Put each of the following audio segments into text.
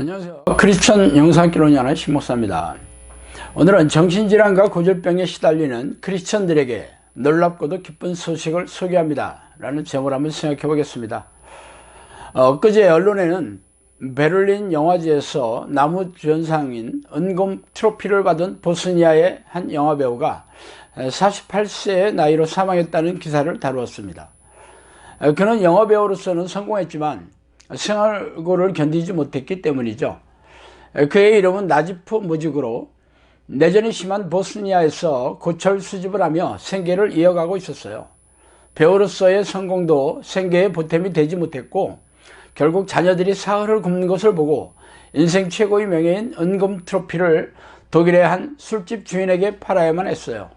안녕하세요. 크리스천 영상기론이 하는 신목사입니다. 오늘은 정신질환과 고질병에 시달리는 크리스천들에게 놀랍고도 기쁜 소식을 소개합니다. 라는 제목을 한번 생각해 보겠습니다. 어, 그제 언론에는 베를린 영화제에서 나무주연상인 은금 트로피를 받은 보스니아의 한 영화배우가 48세의 나이로 사망했다는 기사를 다루었습니다. 어, 그는 영화배우로서는 성공했지만 생활고를 견디지 못했기 때문이죠. 그의 이름은 나지프 무직으로 내전이 심한 보스니아에서 고철 수집을 하며 생계를 이어가고 있었어요. 배우로서의 성공도 생계에 보탬이 되지 못했고 결국 자녀들이 사흘을 굶는 것을 보고 인생 최고의 명예인 은금 트로피를 독일의 한 술집 주인에게 팔아야만 했어요.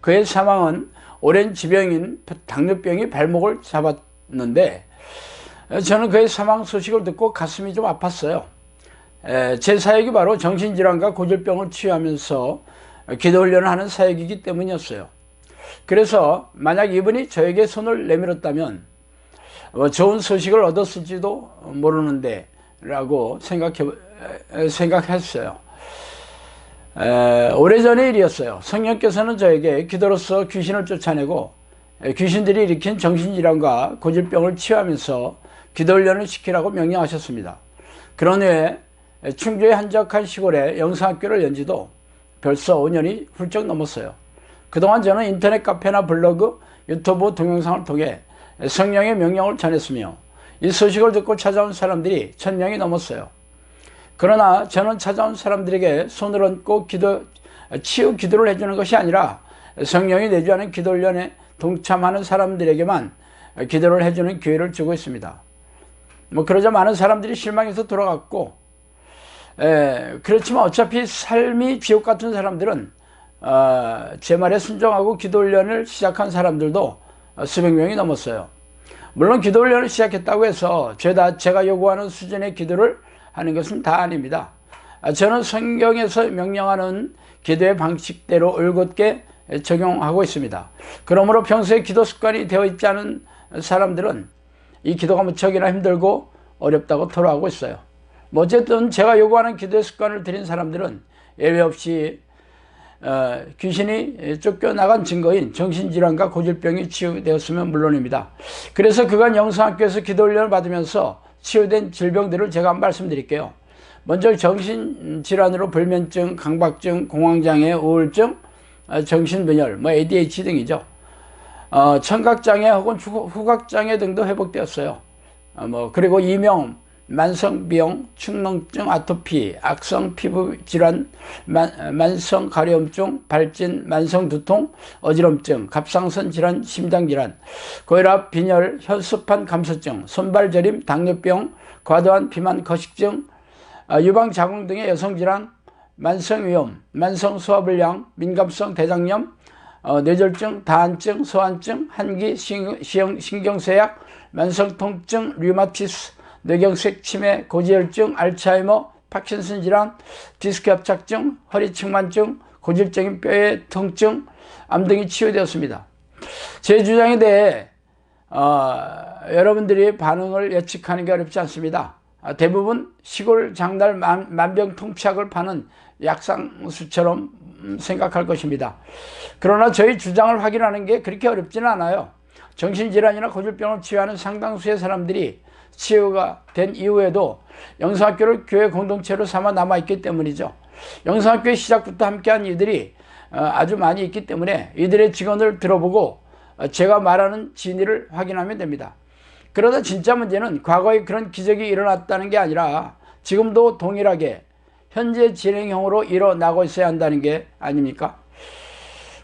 그의 사망은 오랜 지병인 당뇨병이 발목을 잡았는데 저는 그의 사망 소식을 듣고 가슴이 좀 아팠어요. 제 사역이 바로 정신질환과 고질병을 치유하면서 기도 훈련을 하는 사역이기 때문이었어요. 그래서 만약 이분이 저에게 손을 내밀었다면 뭐 좋은 소식을 얻었을지도 모르는데 라고 생각해, 생각했어요. 오래전의 일이었어요. 성령께서는 저에게 기도로서 귀신을 쫓아내고 귀신들이 일으킨 정신질환과 고질병을 치유하면서 기도훈련을 시키라고 명령하셨습니다. 그런 후에 충주의 한적한 시골에 영상학교를 연 지도 벌써 5년이 훌쩍 넘었어요. 그동안 저는 인터넷 카페나 블로그, 유튜브 동영상을 통해 성령의 명령을 전했으며 이 소식을 듣고 찾아온 사람들이 천명이 넘었어요. 그러나 저는 찾아온 사람들에게 손을 얹고 기도, 치유 기도를 해주는 것이 아니라 성령이 내주하는 기도훈련에 동참하는 사람들에게만 기도를 해주는 기회를 주고 있습니다. 뭐 그러자 많은 사람들이 실망해서 돌아갔고 에, 그렇지만 어차피 삶이 지옥 같은 사람들은 어, 제 말에 순종하고 기도 훈련을 시작한 사람들도 수백 명이 넘었어요. 물론 기도 훈련을 시작했다고 해서 죄다 제가 요구하는 수준의 기도를 하는 것은 다 아닙니다. 저는 성경에서 명령하는 기도의 방식대로 올곧게 적용하고 있습니다. 그러므로 평소에 기도 습관이 되어 있지 않은 사람들은 이 기도가 무척이나 힘들고 어렵다고 토로하고 있어요. 뭐 어쨌든 제가 요구하는 기도의 습관을 들인 사람들은 예외 없이 어, 귀신이 쫓겨나간 증거인 정신질환과 고질병이 치유되었으면 물론입니다. 그래서 그간 영상학교에서 기도 훈련을 받으면서 치유된 질병들을 제가 말씀드릴게요. 먼저 정신질환으로 불면증, 강박증, 공황장애, 우울증, 어, 정신분열, 뭐 ADHD 등이죠. 어, 청각장애 혹은 후각장애 등도 회복되었어요. 어, 뭐 그리고 이명, 만성비용, 축농증, 아토피, 악성 피부 질환, 만, 성 가려움증, 발진, 만성 두통, 어지럼증, 갑상선 질환, 심장 질환, 고혈압, 빈혈, 혈소판 감소증, 손발 저림, 당뇨병, 과도한 비만, 거식증, 어, 유방 자궁 등의 여성 질환, 만성 위염, 만성 소화불량, 민감성 대장염, 어, 뇌졸중, 다한증, 소환증, 한기, 시형, 신경쇠약, 만성통증, 류마티스, 뇌경색 치매, 고지혈증, 알츠하이머, 파킨슨 질환, 디스크 협착증, 허리 측만증, 고질적인 뼈의 통증, 암 등이 치유되었습니다. 제 주장에 대해 어, 여러분들이 반응을 예측하는 게 어렵지 않습니다. 아, 대부분 시골 장날 만, 만병통치약을 파는 약상수처럼 음, 생각할 것입니다. 그러나 저희 주장을 확인하는 게 그렇게 어렵지는 않아요. 정신질환이나 고질병을 치유하는 상당수의 사람들이 치유가 된 이후에도 영성학교를 교회 공동체로 삼아 남아있기 때문이죠. 영성학교의 시작부터 함께한 이들이 어, 아주 많이 있기 때문에 이들의 직언을 들어보고 어, 제가 말하는 진위를 확인하면 됩니다. 그러다 진짜 문제는 과거에 그런 기적이 일어났다는 게 아니라 지금도 동일하게 현재 진행형으로 일어나고 있어야 한다는 게 아닙니까?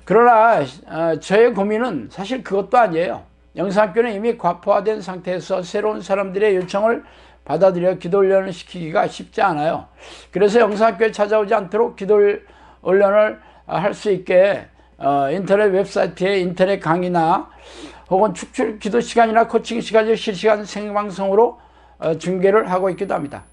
그러나 어, 저의 고민은 사실 그것도 아니에요. 영상학교는 이미 과포화된 상태에서 새로운 사람들의 요청을 받아들여 기도 훈련을 시키기가 쉽지 않아요. 그래서 영상학교에 찾아오지 않도록 기도 훈련을 할 수 있게 어, 인터넷 웹사이트에 인터넷 강의나 혹은 축출 기도 시간이나 코칭 시간을 실시간 생방송으로 어, 중계를 하고 있기도 합니다.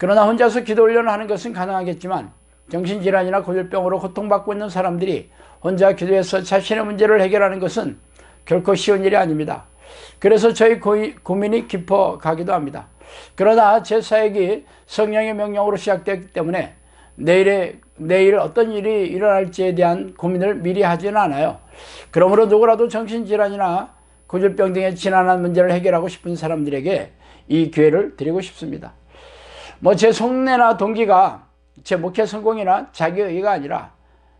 그러나 혼자서 기도 훈련을 하는 것은 가능하겠지만 정신질환이나 고질병으로 고통받고 있는 사람들이 혼자 기도해서 자신의 문제를 해결하는 것은 결코 쉬운 일이 아닙니다. 그래서 저희 고민이 깊어 가기도 합니다. 그러나 제 사역이 성령의 명령으로 시작되었기 때문에 내일에, 내일 어떤 일이 일어날지에 대한 고민을 미리 하지는 않아요. 그러므로 누구라도 정신질환이나 고질병 등의 지난한 문제를 해결하고 싶은 사람들에게 이 기회를 드리고 싶습니다. 뭐 제 속내나 동기가 제 목회 성공이나 자기 의가 아니라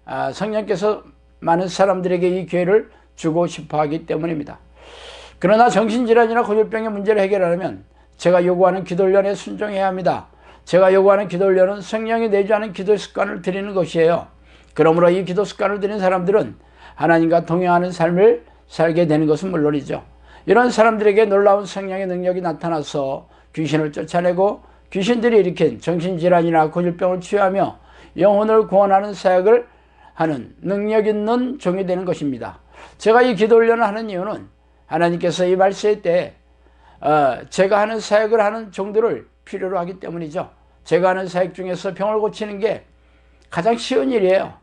아, 성령께서 많은 사람들에게 이 기회를 주고 싶어 하기 때문입니다. 그러나 정신질환이나 고질병의 문제를 해결하려면 제가 요구하는 기도훈련에 순종해야 합니다. 제가 요구하는 기도훈련은 성령이 내주하는 기도 습관을 드리는 것이에요. 그러므로 이 기도 습관을 드린 사람들은 하나님과 동행하는 삶을 살게 되는 것은 물론이죠. 이런 사람들에게 놀라운 성령의 능력이 나타나서 귀신을 쫓아내고 귀신들이 일으킨 정신질환이나 고질병을 치유하며 영혼을 구원하는 사역을 하는 능력 있는 종이 되는 것입니다. 제가 이 기도 훈련을 하는 이유는 하나님께서 이 말세 때 어, 제가 하는 사역을 하는 종들을 필요로 하기 때문이죠. 제가 하는 사역 중에서 병을 고치는 게 가장 쉬운 일이에요.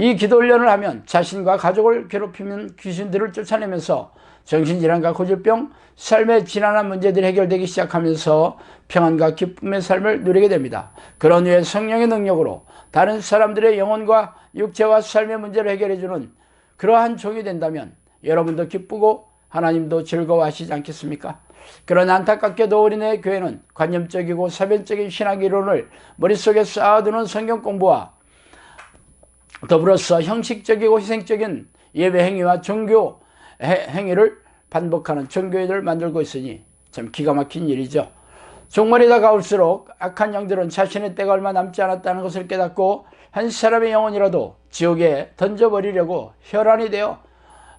이 기도 훈련을 하면 자신과 가족을 괴롭히는 귀신들을 쫓아내면서 정신질환과 고질병, 삶의 지난한 문제들이 해결되기 시작하면서 평안과 기쁨의 삶을 누리게 됩니다. 그런 후에 성령의 능력으로 다른 사람들의 영혼과 육체와 삶의 문제를 해결해주는 그러한 종이 된다면 여러분도 기쁘고 하나님도 즐거워하시지 않겠습니까? 그러나 안타깝게도 우리네 교회는 관념적이고 사변적인 신학 이론을 머릿속에 쌓아두는 성경 공부와 더불어서 형식적이고 희생적인 예배 행위와 종교 행위를 반복하는 종교회를 만들고 있으니 참 기가 막힌 일이죠. 종말이 다가올수록 악한 영들은 자신의 때가 얼마 남지 않았다는 것을 깨닫고 한 사람의 영혼이라도 지옥에 던져버리려고 혈안이 되어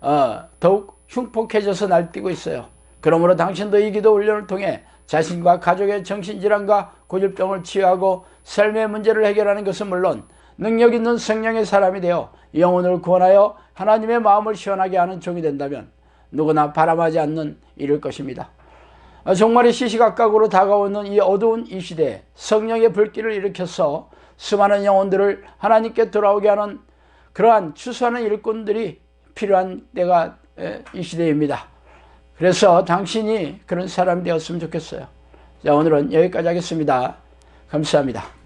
어, 더욱 흉폭해져서 날뛰고 있어요. 그러므로 당신도 이 기도 훈련을 통해 자신과 가족의 정신질환과 고질병을 치유하고 삶의 문제를 해결하는 것은 물론 능력 있는 성령의 사람이 되어 영혼을 구원하여 하나님의 마음을 시원하게 하는 종이 된다면 누구나 바람하지 않는 일일 것입니다. 정말의 시시각각으로 다가오는 이 어두운 이 시대에 성령의 불길을 일으켜서 수많은 영혼들을 하나님께 돌아오게 하는 그러한 추수하는 일꾼들이 필요한 때가 이 시대입니다. 그래서 당신이 그런 사람이 되었으면 좋겠어요. 자, 오늘은 여기까지 하겠습니다. 감사합니다.